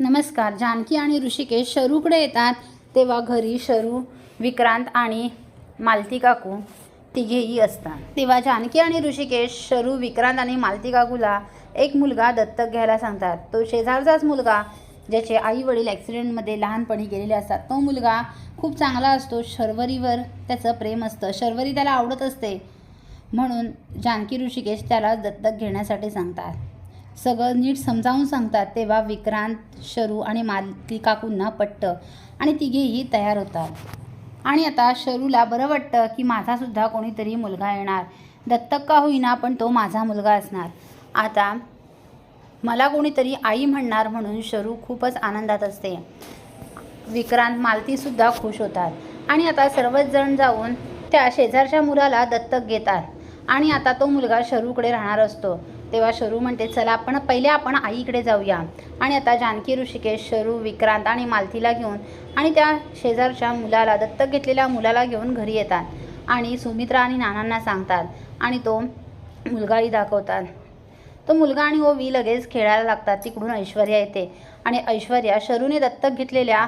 नमस्कार जानकी आणि ऋषिकेश शरूकडे येतात. तेव्हा घरी शरू विक्रांत आणि मालती काकू तिघेही असतात. तेव्हा जानकी आणि ऋषिकेश शरू विक्रांत आणि मालती काकूला एक मुलगा दत्तक घ्यायला सांगतात. तो शेजारचाच मुलगा ज्याचे आई वडील ॲक्सिडेंटमध्ये लहानपणी गेलेले असतात. तो मुलगा खूप चांगला असतो शर्वरीवर त्याचं प्रेम असतं. शर्वरी त्याला आवडत असते म्हणून जानकी ऋषिकेश त्याला दत्तक घेण्यासाठी सांगतात. सगळं नीट समजावून सांगतात तेव्हा विक्रांत शरू आणि मालती काकूंना पटतं आणि तिघेही तयार होतात. आणि आता शरूला बरं वाटतं की माझासुद्धा कोणीतरी मुलगा येणार. दत्तक का होईना पण तो माझा मुलगा असणार. आता मला कोणीतरी आई म्हणणार म्हणून शरू खूपच आनंदात असते. विक्रांत मालतीसुद्धा खुश होतात. आणि आता सर्वच जण जाऊन त्या शेजारच्या मुलाला दत्तक घेतात. आणि आता तो मुलगा शरूकडे राहणार असतो. तेव्हा शरू म्हणते चला आपण पहिले आपण आईकडे जाऊया. आणि आता जानकी ऋषिकेश शरू विक्रांत आणि मालतीला घेऊन आणि त्या शेजारच्या मुलाला दत्तक घेतलेल्या मुलाला घेऊन घरी येतात आणि सुमित्रा आणि नानांना सांगतात आणि तो मुलगाही दाखवतात. तो मुलगा आणि ओवी लगेच खेळायला लागतात. तिकडून ऐश्वर्या येते आणि ऐश्वर्या शरूने दत्तक घेतलेल्या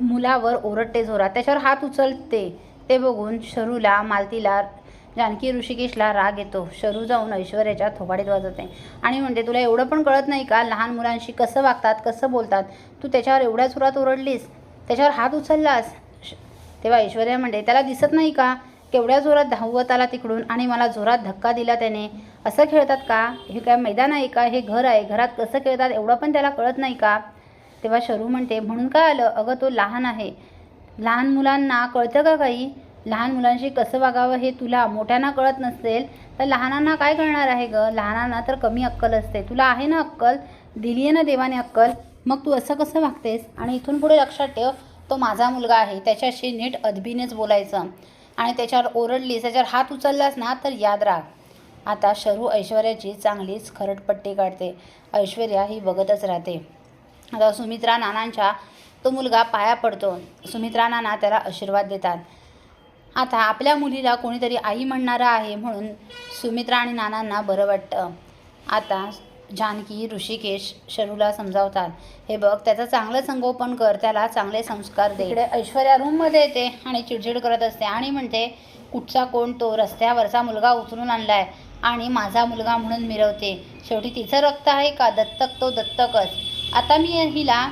मुलावर ओरडते जोरात. त्याच्यावर हात उचलते. ते बघून शरूला मालतीला जानकी ऋषिकेशला राग येतो. शरू जाऊन ऐश्वर्याच्या थोबाडीत वाजवते. आणि म्हणते तुला एवढं पण कळत नाही का? लहान मुलांशी कसं वागतात कसं बोलतात? तू त्याच्यावर एवढ्या सुरात ओरडलीस त्याच्यावर हात उचललास? श- तेव्हा ऐश्वर्या म्हणते त्याला दिसत नाही का? केवढ्या जोरात धावत आला तिकडून आणि मला जोरात धक्का दिला त्याने. असं खेळतात का? हे काय मैदान आहे का? हे घर आहे. घरात कसं खेळतात? एवढं पण त्याला कळत नाही का? तेव्हा शरू म्हणते म्हणून काय आलं? अगं तो लहान आहे. लहान मुलांना कळतं का काही? लहान मुलांशी कसं वागावं हे तुला मोठ्यांना कळत नसेल तर लहानांना काय कळणार आहे गं? लहानांना तर कमी अक्कल असते. तुला आहे ना अक्कल? दिली आहे ना देवाने अक्कल? मग तू असं कसं वागतेस? आणि इथून पुढे लक्षात ठेव तो माझा मुलगा आहे. त्याच्याशी नीट अदबीनेच बोलायचं. आणि त्याच्यावर ओरडलीस त्याच्यावर हात उचललास ना तर याद राख आता शरू ऐश्वर्याची चांगलीच खरटपट्टी काढते. ऐश्वर्या ही बघतच राहते. आता सुमित्रा नानांच्या तो मुलगा पाया पडतो. सुमित्रा नाना त्याला आशीर्वाद देतात. आता आपल्या मुलीला कोणीतरी आई म्हणणारं आहे म्हणून सुमित्रा आणि नानांना बरं वाटतं. आता जानकी ऋषिकेश शरूला समजावतात. हे बघ त्याचं चांगलं संगोपन कर त्याला चांगले संस्कार दे. इकडे ऐश्वर्या रूममध्ये येते आणि चिडचिड करत असते आणि म्हणते कुठचा कोण तो रस्त्यावरचा मुलगा उचलून आणलाय आणि माझा मुलगा म्हणून मिरवते. शेवटी तिचं रक्त आहे का? दत्तक तो दत्तकच. आता मी हिला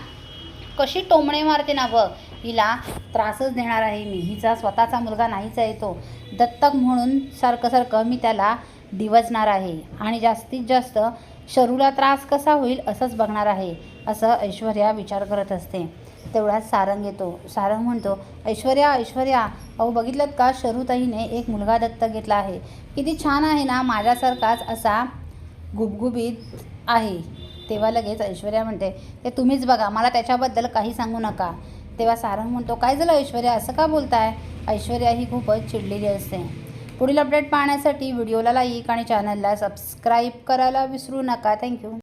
कशी टोमणे मारते ना बघ. हिला त्रासच देणार आहे मी. हिचा स्वतःचा मुलगा नाहीच आहे तो. दत्तक म्हणून सारखं सारखं मी त्याला दिवजणार आहे. आणि जास्तीत जास्त शरूला त्रास कसा होईल असंच बघणार आहे असं ऐश्वर्या विचार करत असते. तेवढ्यात सारंग येतो. सारंग म्हणतो ऐश्वर्या ऐश्वर्या अहो बघितलं का शरूताईने एक मुलगा दत्तक घेतला आहे? किती छान आहे ना माझ्यासारखाच असा गुबगुबीत आहे. तेव्हा लगेच ऐश्वर्या म्हणते ते तुम्हीच बघा. मला त्याच्याबद्दल काही सांगू नका. तेव्हा सारंग म्हणतो काय झालं ऐश्वर्या? असं का बोलताय? ऐश्वर्या ही खूपच चिडलेली असते. पुढील अपडेट पाहण्यासाठी व्हिडिओला लाईक आणि चॅनलला सबस्क्राईब करायला विसरू नका. थँक्यू